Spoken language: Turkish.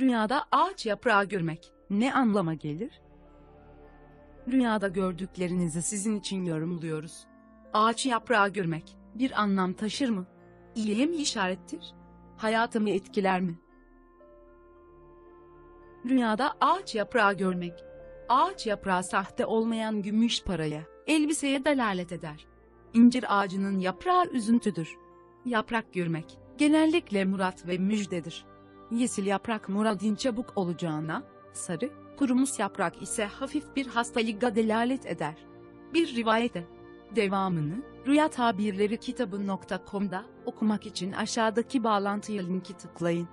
Rüyada ağaç yaprağı görmek Ne anlama gelir? Rüyada gördüklerinizi sizin için yorumluyoruz. Ağaç yaprağı görmek bir anlam taşır mı? İyiye mi işarettir? Hayatımı etkiler mi? Rüyada ağaç yaprağı görmek. Ağaç yaprağı sahte olmayan gümüş paraya, elbiseye dalalet eder. İncir ağacının yaprağı üzüntüdür. Yaprak görmek genellikle murat ve müjdedir. Yeşil yaprak muradin çabuk olacağına, sarı, kurumuş yaprak ise hafif bir hastalığa delalet eder. Bir rivayete devamını Rüya Tabirleri kitabı.com'da okumak için aşağıdaki bağlantıya linki tıklayın.